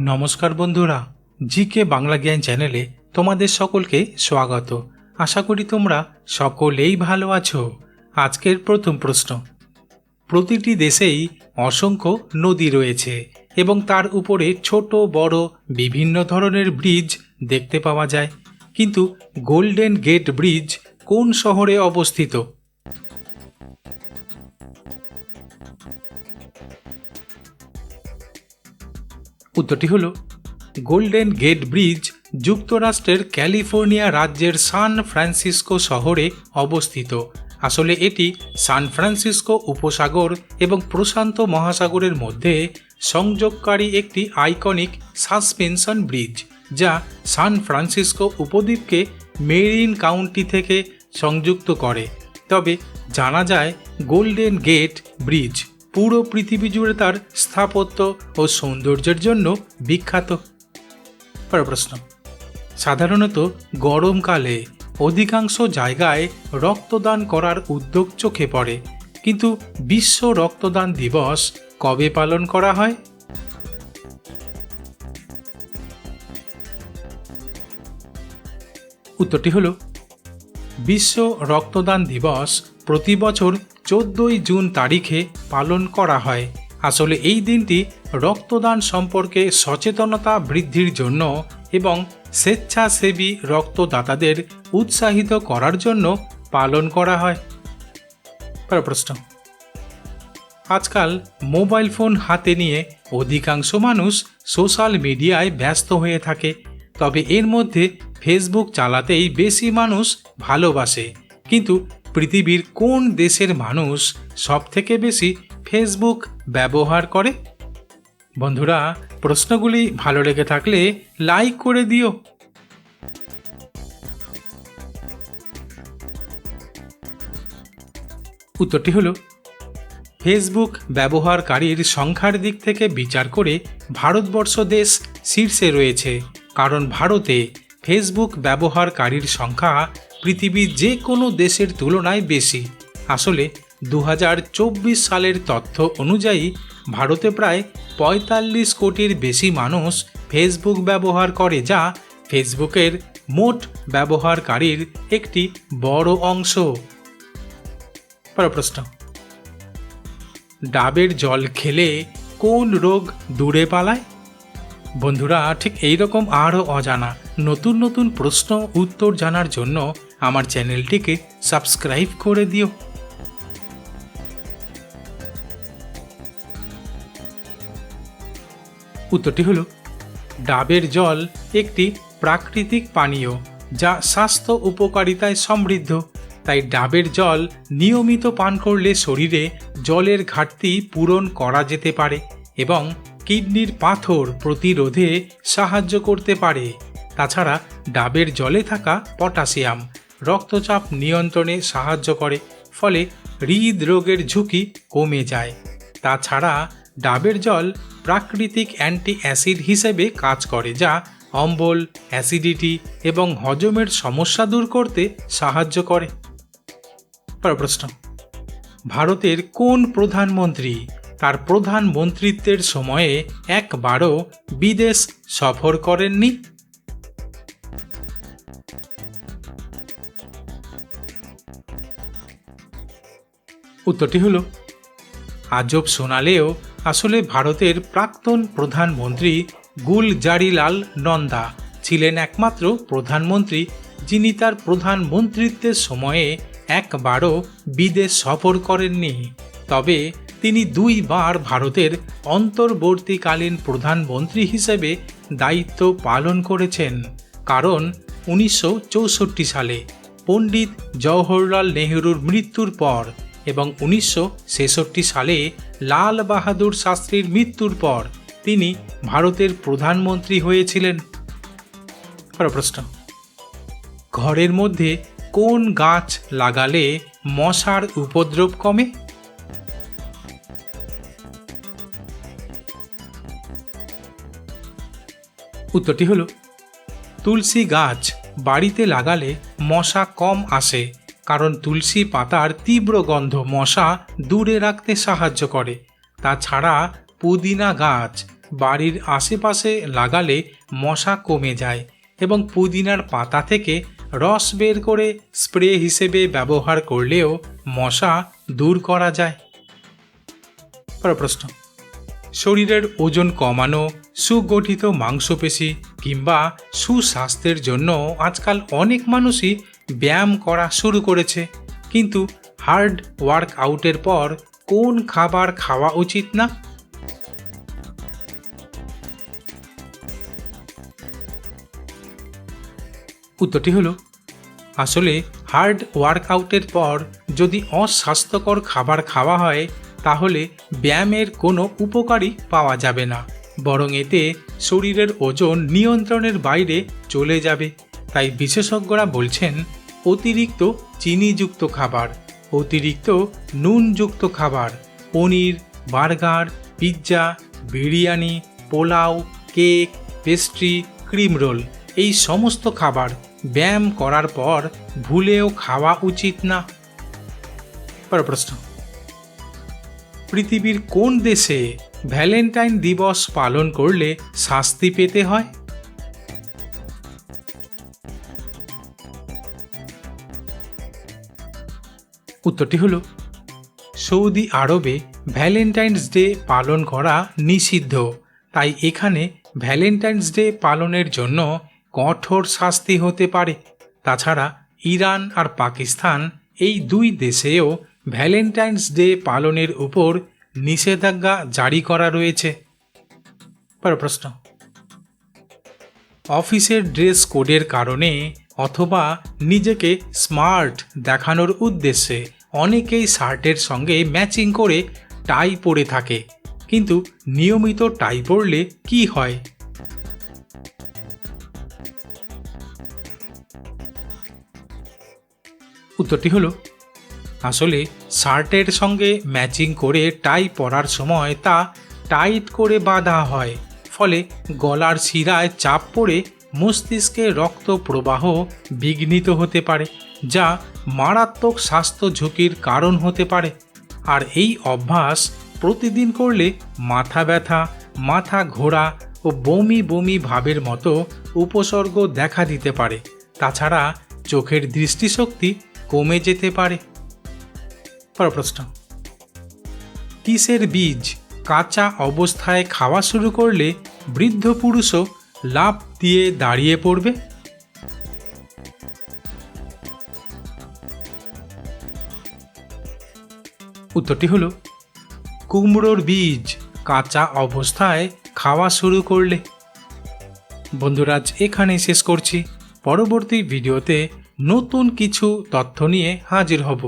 নমস্কার বন্ধুরা, জিকে বাংলা জ্ঞান চ্যানেলে তোমাদের সকলকে স্বাগত। আশা করি তোমরা সকলেই ভালো আছো। আজকের প্রথম প্রশ্ন। প্রতিটি দেশেই অসংখ্য নদী রয়েছে এবং তার উপরে ছোট, বড়, বিভিন্ন ধরনের ব্রিজ দেখতে পাওয়া যায়। কিন্তু গোল্ডেন গেট ব্রিজ কোন শহরে অবস্থিত? উত্তরটি হলো গোল্ডেন গেট ব্রিজ যুক্তরাষ্ট্রের ক্যালিফোর্নিয়া রাজ্যের সান ফ্রান্সিসকো শহরে অবস্থিত। আসলে এটি সান ফ্রান্সিসকো উপসাগর এবং প্রশান্ত মহাসাগরের মধ্যে সংযোগকারী একটি আইকনিক সাসপেনশন ব্রিজ, যা সান ফ্রান্সিসকো উপদ্বীপকে মেরিন কাউন্টি থেকে সংযুক্ত করে। তবে জানা যায় গোল্ডেন গেট ব্রিজ পুরো পৃথিবী জুড়ে তার স্থাপত্য ও সৌন্দর্যের জন্য বিখ্যাত। প্রশ্ন। সাধারণত গরমকালে অধিকাংশ জায়গায় রক্তদান করার উদ্যোগ চোখে পড়ে। কিন্তু বিশ্ব রক্তদান দিবস কবে পালন করা হয়? উত্তরটি হল, বিশ্ব রক্তদান দিবস প্রতি বছর চোদ্দই জুন তারিখে পালন করা হয়। আসলে এই দিনটি রক্তদান সম্পর্কে সচেতনতা বৃদ্ধির জন্য এবং স্বেচ্ছাসেবী রক্তদাতাদের উৎসাহিত করার জন্য পালন করা হয়। প্রশ্ন। আজকাল মোবাইল ফোন হাতে নিয়ে অধিকাংশ মানুষ সোশ্যাল মিডিয়ায় ব্যস্ত হয়ে থাকে। তবে এর মধ্যে ফেসবুক চালাতেই বেশি মানুষ ভালোবাসে। কিন্তু পৃথিবীর কোন দেশের মানুষ সবথেকে বেশি ফেসবুক ব্যবহার করে? বন্ধুরা, প্রশ্নগুলি ভালো লেগে থাকলে লাইক করে দিও। উত্তরটি হলো, ফেসবুক ব্যবহারকারীর সংখ্যার দিক থেকে বিচার করে ভারতবর্ষ দেশ শীর্ষে রয়েছে, কারণ ভারতে ফেসবুক ব্যবহারকারীর সংখ্যা পৃথিবীর যে কোনো দেশের তুলনায় বেশি। আসলে দু হাজার চব্বিশ সালের তথ্য অনুযায়ী, ভারতে প্রায় পঁয়তাল্লিশ কোটির বেশি মানুষ ফেসবুক ব্যবহার করে, যা ফেসবুকের মোট ব্যবহারকারীর একটি বড় অংশ। প্রশ্ন ডাবের জল খেলে কোন রোগ দূরে পালায়? বন্ধুরা, ঠিক এই রকম আরও অজানা নতুন নতুন প্রশ্ন, উত্তর জানার জন্য আমার চ্যানেলটিকে সাবস্ক্রাইব করে দিও। উত্তরটি হল, ডাবের জল একটি প্রাকৃতিক পানীয় যা স্বাস্থ্য উপকারিতায় সমৃদ্ধ। তাই ডাবের জল নিয়মিত পান করলে শরীরে জলের ঘাটতি পূরণ করা যেতে পারে এবং কিডনির পাথর প্রতিরোধে সাহায্য করতে পারে। তাছাড়া ডাবের জলে থাকা পটাশিয়াম রক্তচাপ নিয়ন্ত্রণে সাহায্য করে, ফলে হৃদরোগের ঝুঁকি কমে যায়। তাছাড়া ডাবের জল প্রাকৃতিক অ্যান্টি অ্যাসিড হিসেবে কাজ করে, যা অম্বল, অ্যাসিডিটি এবং হজমের সমস্যা দূর করতে সাহায্য করে। প্রশ্ন। ভারতের কোন প্রধানমন্ত্রী তার প্রধানমন্ত্রিত্বের সময়ে একবারও বিদেশ সফর করেননি? উত্তরটি হল, আজব শোনালেও আসলে ভারতের প্রাক্তন প্রধানমন্ত্রী গুলজারিলাল নন্দা ছিলেন একমাত্র প্রধানমন্ত্রী যিনি তার প্রধানমন্ত্রিত্বের সময়ে একবারও বিদেশ সফর করেননি। তবে তিনি দুইবার ভারতের অন্তর্বর্তীকালীন প্রধানমন্ত্রী হিসেবে দায়িত্ব পালন করেছেন। কারণ উনিশশো চৌষট্টি সালে পণ্ডিত জওহরলাল নেহরুর মৃত্যুর পর এবং উনিশশো ছেষট্টি সালে লাল বাহাদুর শাস্ত্রীর মৃত্যুর পর তিনি ভারতের প্রধানমন্ত্রী হয়েছিলেন। প্রশ্ন। ঘরের মধ্যে কোন গাছ লাগালে মশার উপদ্রব কমে? উত্তরটি হলো তুলসী গাছ বাড়িতে লাগালে মশা কম আসে, কারণ তুলসী পাতার তীব্র গন্ধ মশা দূরে রাখতে সাহায্য করে। তাছাড়া পুদিনা গাছ বাড়ির আশেপাশে লাগালে মশা কমে যায় এবং পুদিনার পাতা থেকে রস বের করে স্প্রে হিসেবে ব্যবহার করলেও মশা দূর করা যায়। প্রশ্ন। শরীরের ওজন কমানো, সুগঠিত মাংসপেশি কিংবা সুস্বাস্থ্যের জন্য আজকাল অনেক মানুষই ব্যায়াম করা শুরু করেছে। কিন্তু হার্ড ওয়ার্ক আউটের পর কোন খাবার খাওয়া উচিত না? উত্তরটি হলো, আসলে হার্ড ওয়ার্কআউটের পর যদি অস্বাস্থ্যকর খাবার খাওয়া হয়, তাহলে ব্যায়ামের কোনো উপকারই পাওয়া যাবে না। বরং এতে শরীরের ওজন নিয়ন্ত্রণের বাইরে চলে যাবে। তাই বিশেষজ্ঞরা বলছেন, অতিরিক্ত চিনিযুক্ত খাবার, অতিরিক্ত নুনযুক্ত খাবার, paneer, burger, pizza, biryani, pulao, cake, pastry, cream roll, এই সমস্ত খাবার ব্যায়াম করার পর ভুলেও খাওয়া উচিত না। প্রশ্ন। পৃথিবীর কোন দেশে ভ্যালেন্টাইন দিবস পালন করলে শাস্তি পেতে হয়? উত্তরটি হলো, সৌদি আরবে ভ্যালেন্টাইন্স ডে পালন করা নিষিদ্ধ। তাই এখানে ভ্যালেন্টাইন্স ডে পালনের জন্য কঠোর শাস্তি হতে পারে। তাছাড়া ইরান আর পাকিস্তান এই দুই দেশেও ভ্যালেন্টাইন্স ডে পালনের উপর নিষেধাজ্ঞা জারি করা রয়েছে। পরের প্রশ্ন। অফিসের ড্রেস কোডের কারণে অথবা নিজেকে স্মার্ট দেখানোর উদ্দেশ্যে অনেকেই শার্টের সঙ্গে ম্যাচিং করে টাই পরে থাকে, কিন্তু নিয়মিত টাই পরলে কি হয়? উত্তরটি হলো আসলে শার্টের সঙ্গে ম্যাচিং করে টাই পরার সময় তা টাইট করে বাঁধা হয়, ফলে গলার শিরায় চাপ পড়ে মস্তিষ্কে রক্ত প্রবাহ বিঘ্নিত হতে পারে, যা মারাত্মক স্বাস্থ্য ঝুঁকির কারণ হতে পারে। আর এই অভ্যাস প্রতিদিন করলে মাথা ব্যথা, মাথা ঘোরা ও বমি বমি ভাবের মতো উপসর্গ দেখা দিতে পারে। তাছাড়া চোখের দৃষ্টিশক্তি কমে যেতে পারে। পর প্রশ্ন। কিসের বীজ কাঁচা অবস্থায় খাওয়া শুরু করলে বৃদ্ধ পুরুষও লাভ দিয়ে দাঁড়িয়ে পড়বে? উত্তরটি হলো, কুমড়োর বীজ কাঁচা অবস্থায় খাওয়া শুরু করলে। বন্ধুরাজ এখানেই শেষ করছি। পরবর্তী ভিডিওতে নতুন কিছু তথ্য নিয়ে হাজির হব।